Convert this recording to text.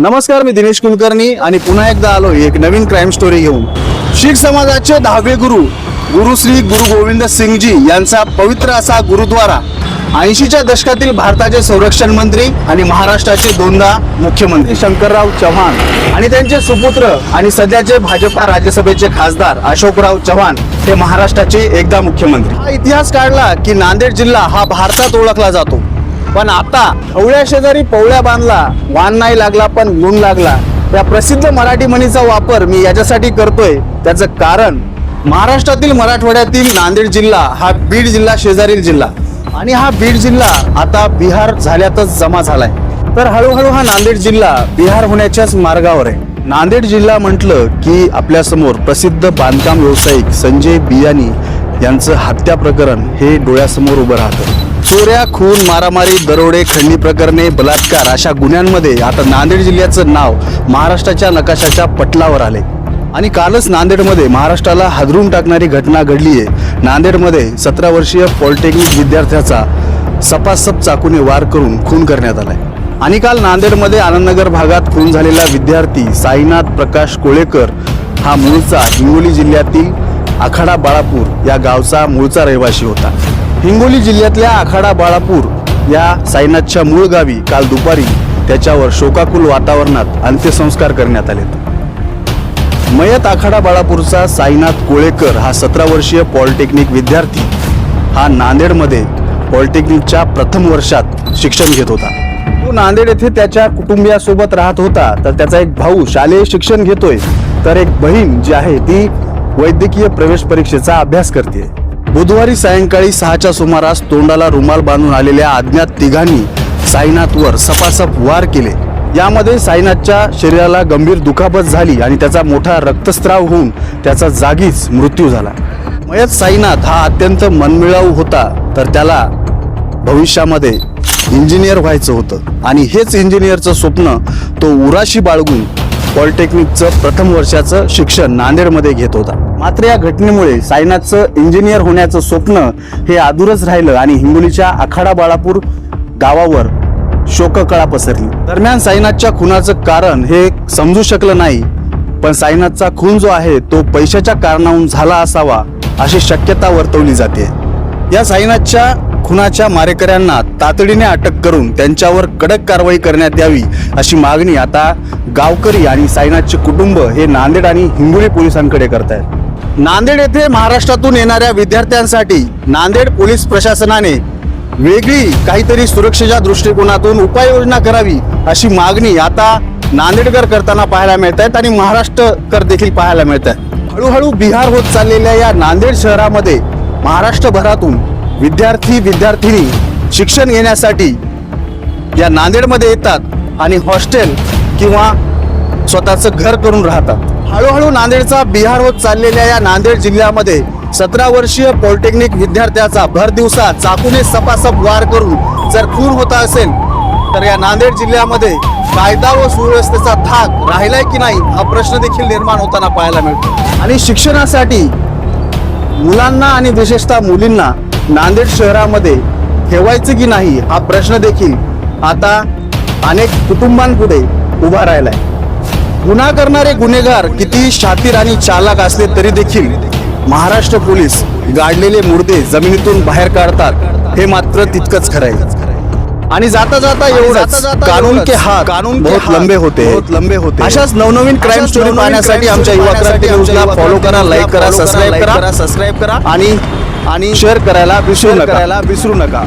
नमस्कार मी दिनेश कुलकर्णी आणि पुन्हा एकदा आलो एक नवीन क्राईम स्टोरी घेऊन. शीख समाजाचे दहावे गुरु गुरु श्री गुरु गोविंद सिंगजी यांचा पवित्र असा गुरुद्वारा ऐंशीच्या दशकातील भारताचे संरक्षण मंत्री आणि महाराष्ट्राचे दोनदा मुख्यमंत्री. शंकरराव चव्हाण. आणि त्यांचे सुपुत्र आणि सध्याचे भाजपा राज्यसभेचे खासदार अशोकराव चव्हाण हे महाराष्ट्राचे एकदा मुख्यमंत्री. हा इतिहास काढला की नांदेड जिल्हा हा भारतात ओळखला जातो. पण आता अवळ्या शेजारी पवळ्या बांधला वान नाही लागला पण गुण लागला. या प्रसिद्ध मराठी म्हणीचा वापर मी याच्यासाठी करतोय. त्याचं कारण महाराष्ट्रातील मराठवाड्यातील नांदेड जिल्हा हा बीड जिल्हा शेजारील जिल्हा. आणि हा बीड जिल्हा आता बिहार झाल्यातच जमा झालाय. तर हळूहळू हा नांदेड जिल्हा बिहार होण्याच्याच मार्गावर आहे. नांदेड जिल्हा म्हटलं की आपल्यासमोर प्रसिद्ध बांधकाम व्यावसायिक संजय बियानी यांचं हत्या प्रकरण हे डोळ्यासमोर उभं राहतं. चोऱ्या खून मारामारी दरोडे खंडणी प्रकरणे बलात्कार अशा गुन्ह्यांमध्ये आता नांदेड जिल्ह्याचं नाव महाराष्ट्राच्या नकाशाच्या पटलावर आले. आणि कालच नांदेडमध्ये महाराष्ट्राला हादरून टाकणारी घटना घडली आहे नांदेडमध्ये सतरा वर्षीय पॉलिटेक्निक विद्यार्थ्याचा सपासप चाकूने वार करून खून करण्यात आलाय. आणि काल नांदेडमध्ये आनंदनगर भागात खून झालेला विद्यार्थी साईनाथ प्रकाश कोळेकर हा मूळचा हिंगोली जिल्ह्यातील आखाडा बाळापूर या गावचा मूळचा रहिवासी होता. हिंगोली जिल्ह्यातल्या आखाडा बाळापूर या साईनाथच्या मूळ गावी काल दुपारी त्याच्यावर शोकाकुल वातावरणात अंत्यसंस्कार करण्यात आले मयत आखाडा बाळापूरचा साईनाथ कोळेकर हा सतरा वर्षीय पॉलिटेक्निक विद्यार्थी हा नांदेडमध्ये पॉलिटेक्निकच्या प्रथम वर्षात शिक्षण घेत होता. तो नांदेड येथे त्याच्या कुटुंबियासोबत राहत होता तर त्याचा एक भाऊ शालेय शिक्षण घेतोय तर एक बहीण जी आहे ती वैद्यकीय प्रवेश परीक्षेचा अभ्यास करते बुधवारी सायंकाळी सहाच्या सुमारास तोंडाला रुमाल बांधून आलेल्या अज्ञात तिघांनी साईनाथवर सपासप वार केले. यामध्ये साईनाथच्या शरीराला गंभीर दुखापत झाली आणि त्याचा मोठा रक्तस्राव होऊन त्याचा जागीच मृत्यू झाला. मयत साईनाथ हा अत्यंत मनमिळाऊ होता तर त्याला भविष्यामध्ये इंजिनियर व्हायचं होतं. आणि हेच इंजिनियरचं स्वप्न तो उराशी बाळगून पॉलिटेक्निकचं प्रथम वर्षाचं शिक्षण नांदेडमध्ये घेत होता. मात्र या घटनेमुळे साईनाथचं इंजिनियर होण्याचं स्वप्न हे अधूरच राहिलं आणि हिंगोलीच्या आखाडा बाळापूर गावावर शोककळा पसरली. दरम्यान साईनाथच्या खुनाचं कारण हे समजू शकलं नाही पण साईनाथचा खून जो आहे तो पैशाच्या कारणाहून झाला असावा अशी शक्यता वर्तवली जाते. या साईनाथच्या खुनाच्या मारेकऱ्यांना तातडीने अटक करून त्यांच्यावर कडक कारवाई करण्यात यावी अशी मागणी आता गावकरी आणि साईनाथचे कुटुंब हे नांदेड आणि हिंगोली पोलिसांकडे करत आहेत नांदेड येथे महाराष्ट्रातून येणाऱ्या विद्यार्थ्यांसाठी नांदेड पोलीस प्रशासनाने वेगळी काहीतरी सुरक्षेच्या दृष्टिकोनातून उपाययोजना करावी अशी मागणी आता नांदेडकर करताना पाहायला मिळत आहेत आणि महाराष्ट्रकर देखील पाहायला मिळत आहेत हळूहळू बिहार होत चाललेल्या या नांदेड शहरामध्ये महाराष्ट्रभरातून विद्यार्थी विद्यार्थिनी शिक्षण घेण्यासाठी या नांदेडमध्ये येतात आणि हॉस्टेल किंवा स्वतःचं घर करून राहतात. हळूहळू नांदेडचा बिहार होत चाललेल्या या नांदेड जिल्ह्यामध्ये सतरा वर्षीय पॉलिटेक्निक विद्यार्थ्याचा भर दिवसा चाकूने सपासप वार करून जर खून होता असेल तर या नांदेड जिल्ह्यामध्ये कायदा व सुव्यवस्थेचा धाक राहिलाय की नाही हा प्रश्न देखील निर्माण होताना पाहायला मिळतो. आणि शिक्षणासाठी मुलांना आणि विशेषतः मुलींना नांदेड शहरामध्ये ठेवायचं की नाही हा प्रश्न देखील आता अनेक कुटुंबांपुढे उभा राहिलाय. गुन्हा करणारे गुन्हेगार किती शातीर आणि चालक असले तरी देखील महाराष्ट्र पोलीस गाडलेले मुर्दे जमिनीतून बाहेर काढतात हे मात्र तितकंच खरं आहे. आणि जाता जाता एवढंच कानून के हात कानून बहुत लंबे होते. बहुत लंबे होते. अशाच नवनवीन क्राईम स्टोरी पाहण्यासाठी आमच्या युवा क्रांती न्यूजला फॉलो करा लाईक करा सबस्क्राईब करा सबस्क्राईब करा. आणि आणि शेअर करायला विसरू नका. विसरू नका.